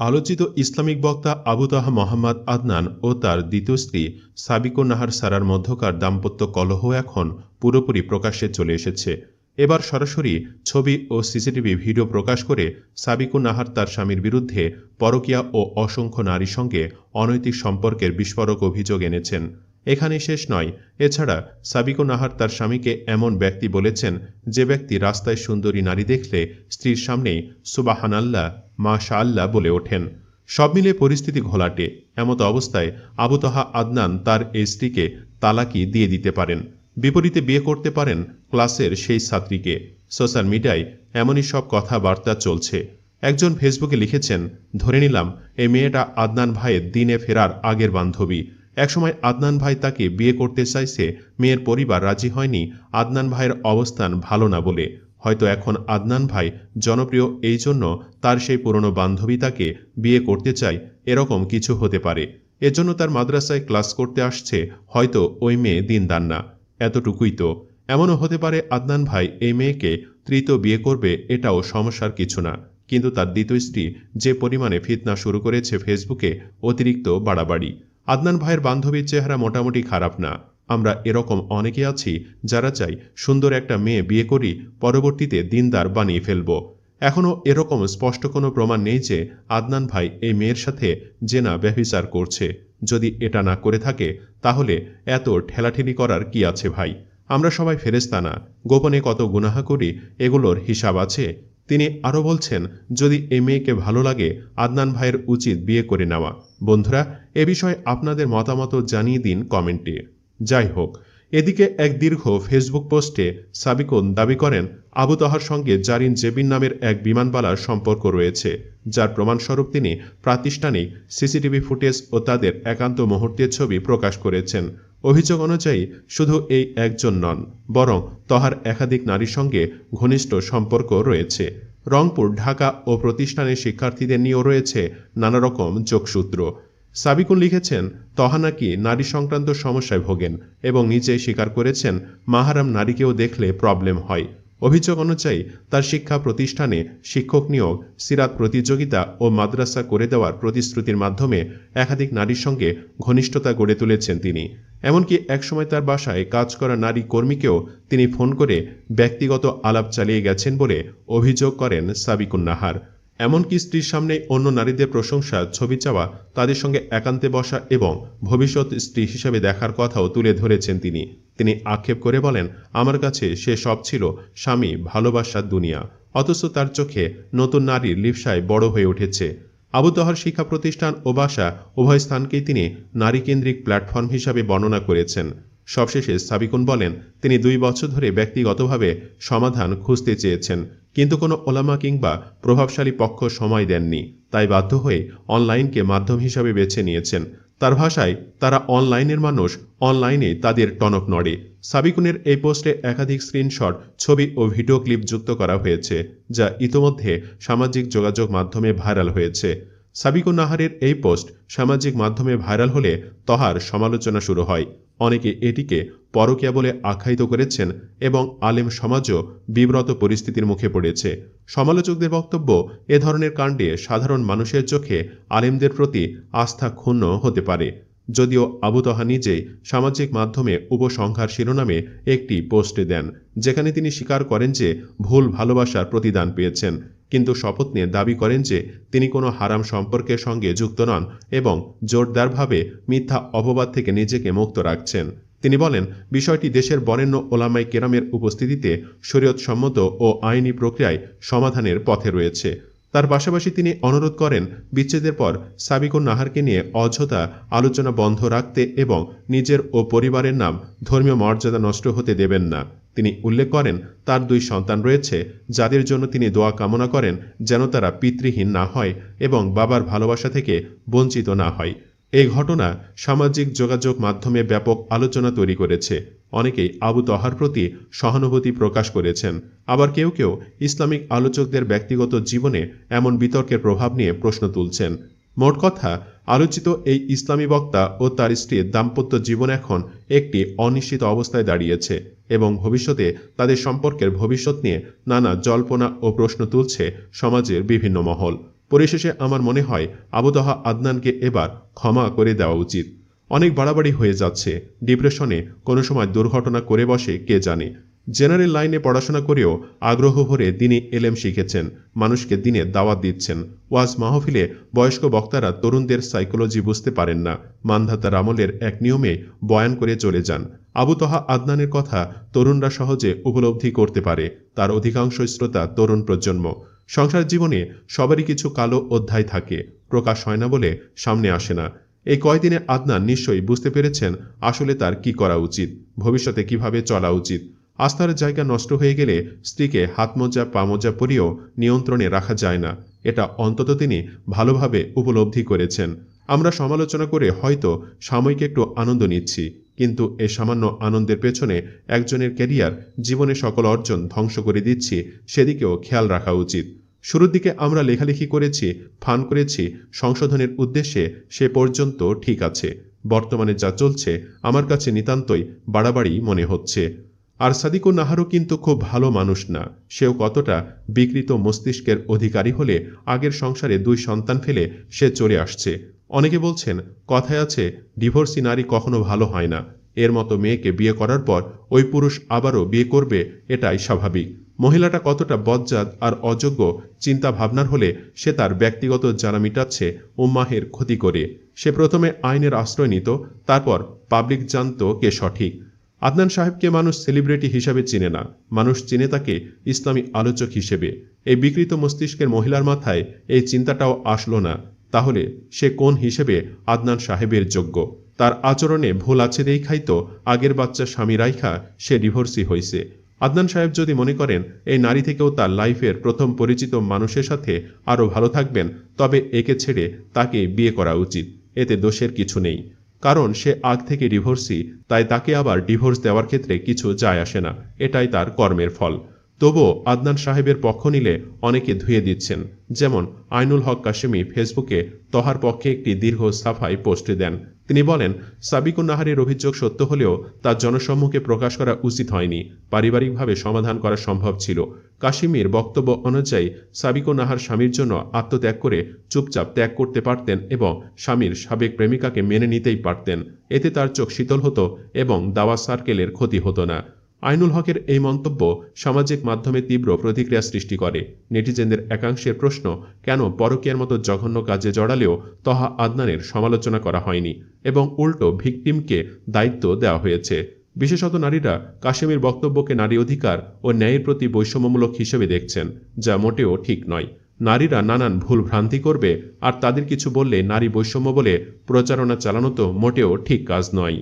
আলোচিত ইসলামিক বক্তা আবু তাহা মোহাম্মদ আদনান ও তার দ্বিতীয় স্ত্রী সাবিকো নাহার সারার মধ্যকার দাম্পত্য কলহ এখন পুরোপুরি প্রকাশ্যে চলে এসেছে। এবার সরাসরি ছবি ও সিসিটিভি ভিডিও প্রকাশ করে সাবিকু নাহার তার স্বামীর বিরুদ্ধে পরকীয়া ও অসংখ্য নারীর সঙ্গে অনৈতিক সম্পর্কের বিস্ফোরক অভিযোগ এনেছেন। এখানে শেষ নয়, এছাড়া সাবিকু নাহার তার স্বামীকে এমন ব্যক্তি বলেছেন যে ব্যক্তি রাস্তায় সুন্দরী নারী দেখলে স্ত্রীর সামনেই সুবাহানাল্লাহ মাশা আল্লাহ বলে ওঠেন। সব মিলে পরিস্থিতি ঘোলাটে। এমত অবস্থায় আবু তাহা আদনান তার এই স্ত্রীকে তালাকি দিয়ে দিতে পারেন। বিপরীতে বিয়ে করতে পারেন ক্লাসের সেই ছাত্রীকে। সোশ্যাল মিডিয়ায় এমনই সব কথাবার্তা চলছে। একজন ফেসবুকে লিখেছেন, ধরে নিলাম, এই মেয়েটা আদনান ভাইয়ের দিনে ফেরার আগের বান্ধবী। একসময় আদনান ভাই তাকে বিয়ে করতে চাইছে, মেয়ের পরিবার রাজি হয়নি, আদনান ভাইয়ের অবস্থান ভালো না বলে। হয়তো এখন আদনান ভাই জনপ্রিয় এই জন্য তার সেই পুরনো বান্ধবী তাকে বিয়ে করতে চায়, এরকম কিছু হতে পারে। এজন্য তার মাদ্রাসায় ক্লাস করতে আসছে, হয়তো ওই মেয়ে দিনদার না। এতটুকুই তো। এমনও হতে পারে আদনান ভাই এই মেয়েকে তৃতীয় বিয়ে করবে, এটাও সমস্যার কিছু না। কিন্তু তার দ্বিতীয় স্ত্রী যে পরিমাণে ফিতনা শুরু করেছে ফেসবুকে, অতিরিক্ত বাড়াবাড়ি। আদনান ভাইয়ের বান্ধবীর চেহারা মোটামুটি খারাপ না। আমরা এরকম অনেকে আছি যারা চাই সুন্দর একটা মেয়ে বিয়ে করি, পরবর্তীতে দিনদার বানিয়ে ফেলব। এখনও এরকম স্পষ্ট কোনো প্রমাণ নেই যে আদনান ভাই এই মেয়ের সাথে জেনা ব্যভিচার করছে। যদি এটা না করে থাকে, তাহলে এত ঠেলাঠেলি করার কি আছে ভাই? আমরা সবাই ফেরেস্তা না। গোপনে কত গুনাহা করি, এগুলোর হিসাব আছে। তিনি আরও বলছেন, যদি এ মেয়েকে ভালো লাগে, আদনান ভাইয়ের উচিত বিয়ে করে নেওয়া। বন্ধুরা, এ বিষয়ে আপনাদের মতামত জানিয়ে দিন কমেন্টে। যাই হোক এদিকে এক দীর্ঘ ফেসবুক পোস্টে সাবিকুন দাবি করেন, আবু তাহার সঙ্গে জারিন জেবিন নামের এক বিমানবালার সম্পর্ক রয়েছে, যার প্রমাণস্বরূপ তিনি প্রাতিষ্ঠানিক সিসিটিভি ফুটেজ ও তাদের একান্ত মুহূর্তের ছবি প্রকাশ করেছেন। অভিযোগ অনুযায়ী, শুধু এই একজন নন, বরং তহার একাধিক নারীর সঙ্গে ঘনিষ্ঠ সম্পর্ক রয়েছে। রংপুর, ঢাকা ও প্রতিষ্ঠানের শিক্ষার্থীদের নিয়েও রয়েছে নানা রকম যোগসূত্র। সাবিকুন লিখেছেন তহা নাকি নারী সংক্রান্ত সমস্যায় ভোগেন এবং নিজেই স্বীকার করেছেন, মাহারাম নারীকেও দেখলে প্রবলেম হয়। অভিযোগ অনুযায়ী, তার শিক্ষা প্রতিষ্ঠানে শিক্ষক নিয়োগ, সিরাত প্রতিযোগিতা ও মাদ্রাসা করে দেওয়ার প্রতিশ্রুতির মাধ্যমে একাধিক নারীর সঙ্গে ঘনিষ্ঠতা গড়ে তুলেছেন তিনি। এমনকি একসময় তার বাসায় কাজ করা নারী কর্মীকেও তিনি ফোন করে ব্যক্তিগত আলাপ চালিয়ে গেছেন বলে অভিযোগ করেন সাবিকুন নাহার এমনকি স্ত্রীর সামনে অন্য নারীদের প্রশংসা, ছবি চাওয়া, তাদের সঙ্গে একান্তে বসা এবং ভবিষ্যৎ স্ত্রী হিসেবে দেখার কথাও তুলে ধরেছেন তিনি। তিনি আক্ষেপ করে বলেন, আমার কাছে সে সব ছিল স্বামী, ভালোবাসার দুনিয়া। অথচ তার চোখে নতুন নারীর লিপসায় বড় হয়ে উঠেছে। আবু তহার শিক্ষা প্রতিষ্ঠান ও বাসা উভয় স্থানকেই তিনি নারীকেন্দ্রিক প্ল্যাটফর্ম হিসাবে বর্ণনা করেছেন। সবশেষে সাবিকুন বলেন, তিনি দুই বছর ধরে ব্যক্তিগতভাবে সমাধান খুঁজতে চেয়েছেন, কিন্তু কোনো ওলামা কিংবা প্রভাবশালী পক্ষ সময় দেননি। তাই বাধ্য হয়ে অনলাইনকে মাধ্যম হিসাবে বেছে নিয়েছেন। তার ভাষায়, তারা অনলাইনের মানুষ অনলাইনে তাদের টনক নড়ে। সাবিকুনের এই পোস্টে একাধিক স্ক্রিনশট, ছবি ও ভিডিও ক্লিপ যুক্ত করা হয়েছে, যা ইতোমধ্যে সামাজিক যোগাযোগ মাধ্যমে ভাইরাল হয়েছে। সাবিকুন নাহারের এই পোস্ট সামাজিক মাধ্যমে ভাইরাল হলে তহার সমালোচনা শুরু হয়। অনেকে এটিকে পরকিয়া বলে আখ্যায়িত করেছেন এবং আলেম সমাজও বিব্রত পরিস্থিতির মুখে পড়েছে। সমালোচকদের বক্তব্য এ ধরনের কাণ্ডে সাধারণ মানুষের চোখে আলেমদের প্রতি আস্থা ক্ষুণ্ণ হতে পারে। যদিও আবু তহা নিজেই সামাজিক মাধ্যমে উপসংহার শিরোনামে একটি পোস্টে দেন, যেখানে তিনি স্বীকার করেন যে ভুল ভালোবাসার প্রতিদান পেয়েছেন। কিন্তু শপথ নিয়ে দাবি করেন যে তিনি কোনো হারাম সম্পর্কের সঙ্গে যুক্ত নন এবং জোরদারভাবে মিথ্যা অপবাদ থেকে নিজেকে মুক্ত রাখছেন। তিনি বলেন, বিষয়টি দেশের বরেণ্য ওলামাই কেরামের উপস্থিতিতে শরীয়ত সম্মত ও আইনি প্রক্রিয়ায় সমাধানের পথে রয়েছে। তার পাশাপাশি তিনি অনুরোধ করেন বিচ্ছেদের পর সাবিকুন নাহারকে নিয়ে অযথা আলোচনা বন্ধ রাখতে এবং নিজের ও পরিবারের নাম ধর্মীয় মর্যাদা নষ্ট হতে দেবেন না। তিনি উল্লেখ করেন, তার দুই সন্তান রয়েছে, যাদের জন্য তিনি দোয়া কামনা করেন যেন তারা পিতৃহীন না হয় এবং বাবার ভালোবাসা থেকে বঞ্চিত না হয়। এই ঘটনা সামাজিক যোগাযোগ মাধ্যমে ব্যাপক আলোচনা তৈরি করেছে। অনেকেই আবু তহার প্রতি সহানুভূতি প্রকাশ করেছেন। আবার কেউ কেউ ইসলামিক আলোচকদের ব্যক্তিগত জীবনে এমন বিতর্কের প্রভাব নিয়ে প্রশ্ন তুলছেন। মোট কথা, আলোচিত এই ইসলামী বক্তা ও তার স্ত্রীর দাম্পত্য জীবন এখন একটি অনিশ্চিত অবস্থায় দাঁড়িয়েছে এবং ভবিষ্যতে তাদের সম্পর্কের ভবিষ্যৎ নিয়ে নানা জল্পনা ও প্রশ্ন তুলছে সমাজের বিভিন্ন মহল। পরিশেষে আমার মনে হয় আবুতহা আদনানকে এবার ক্ষমা করে দেওয়া উচিত। অনেক বাড়াবাড়ি হয়ে যাচ্ছে। ডিপ্রেশনে কোনো সময় দুর্ঘটনা করে বসে, কে জানে? জেনারেল লাইনে পড়াশোনা করেও আগ্রহ ভরে দিনে এলেম শিখেছেন, মানুষকে দিনে দাওয়াত দিচ্ছেন। ওয়াজ মাহফিলে বয়স্ক বক্তারা তরুণদের সাইকোলজি বুঝতে পারেন না। মানধাতার আমলের এক নিয়মে বয়ান করে চলে যান। আবু তহা আদনানের কথা তরুণরা সহজে উপলব্ধি করতে পারে। তার অধিকাংশ শ্রোতা তরুণ প্রজন্ম। সংসার জীবনে সবারই কিছু কালো অধ্যায় থাকে। প্রকাশ হয় না বলে সামনে আসে না। এই কয়দিনে আদনান নিশ্চয়ই বুঝতে পেরেছেন আসলে তার কি করা উচিত, ভবিষ্যতে কীভাবে চলা উচিত। আস্থার জায়গা নষ্ট হয়ে গেলে স্ত্রীকে হাতমোজা পামোজা পরিয়েও নিয়ন্ত্রণে রাখা যায় না। এটা অন্তত তিনি ভালোভাবে উপলব্ধি করেছেন। আমরা সমালোচনা করে হয়তো সাময়িক একটু আনন্দ নিচ্ছি, কিন্তু এ সামান্য আনন্দের পেছনে একজনের ক্যারিয়ার জীবনে সকল অর্জন ধ্বংস করে দিচ্ছি, সেদিকেও খেয়াল রাখা উচিত। শুরুর দিকে আমরা লেখালেখি করেছি, ফান করেছি, সংশোধনের উদ্দেশ্যে সে পর্যন্ত ঠিক আছে। বর্তমানে যা চলছে আমার কাছে নিতান্তই বাড়াবাড়ি মনে হচ্ছে। আর সাদিকু নাহারও কিন্তু খুব ভালো মানুষ না। সেও কতটা বিকৃত মস্তিষ্কের অধিকারী হলে আগের সংসারে দুই সন্তান ফেলে সে চলে আসছে। অনেকে বলছেন, কথায় আছে, ডিভোর্সি নারী কখনো ভালো হয় না। এর মতো মেয়েকে বিয়ে করার পর ওই পুরুষ আবারও বিয়ে করবে, এটাই স্বাভাবিক। মহিলাটা কতটা বজ্জাত আর অযোগ্য চিন্তা ভাবনার হলে সে তার ব্যক্তিগত জানা মিটাচ্ছে উম্মাহের ক্ষতি করে। সে প্রথমে আইনের আশ্রয় নিত, তারপর পাবলিক জানত কে সঠিক। আদনান সাহেবকে মানুষ সেলিব্রিটি হিসাবে চিনে না। মানুষ চিনে তাকে ইসলামী আলোচক হিসেবে। এই বিকৃত মস্তিষ্কের মহিলার মাথায় এই চিন্তাটাও আসলো না। তাহলে সে কোন হিসেবে আদনান সাহেবের যোগ্য? তার আচরণে ভুল আছে দেখাই তো আগের বাচ্চা স্বামী রাইখা, সে ডিভোর্সি হয়েছে আদনান সাহেব যদি মনে করেন, এই নারী থেকেও তার লাইফের প্রথম পরিচিত মানুষের সাথে আরও ভালো থাকবেন, তবে একে ছেড়ে তাকে বিয়ে করা উচিত। এতে দোষের কিছু নেই। কারণ সে আগ থেকে ডিভোর্সি, তাই তাকে আবার ডিভোর্স দেওয়ার ক্ষেত্রে কিছু যায় আসে না। এটাই তার কর্মের ফল। তবুও আদনান সাহেবের পক্ষ নিলে অনেকে ধুয়ে দিচ্ছেন। যেমন আইনুল হক কাশেমি ফেসবুকে তহার পক্ষে একটি দীর্ঘ সাফাই পোস্টে দেন। তিনি বলেন সাবিকুন নাহারের অভিযোগ সত্য হলেও তা জনসম্মুখে প্রকাশ করা উচিত হয়নি। পারিবারিকভাবে সমাধান করা সম্ভব ছিল। কাশিমির বক্তব্য অনুযায়ী সাবিকুন নাহার স্বামীর জন্য আত্মত্যাগ করে চুপচাপ ত্যাগ করতে পারতেন এবং স্বামীর সাবেক প্রেমিকাকে মেনে নিতেই পারতেন। এতে তার চোখ শীতল হতো এবং দাওয়া সার্কেলের ক্ষতি হতো না। আইনুল হকের এই মন্তব্য সামাজিক মাধ্যমে তীব্র প্রতিক্রিয়া সৃষ্টি করে। নেটিজেনদের একাংশের প্রশ্ন, কেন পরকীয়ার মতো জঘন্য কাজে জড়ালেও তহা আদনানের সমালোচনা করা হয়নি এবং উল্টো ভিকটিমকে দায়িত্ব দেওয়া হয়েছে। বিশেষত নারীরা কাশ্মীর বক্তব্যকে নারী অধিকার ও ন্যায়ের প্রতি বৈষম্যমূলক হিসেবে দেখছেন, যা মোটেও ঠিক নয়। নারীরা নানান ভুল ভ্রান্তি করবে, আর তাদের কিছু বললে নারী বৈষম্য বলে প্রচারণা চালানো তো মোটেও ঠিক কাজ নয়।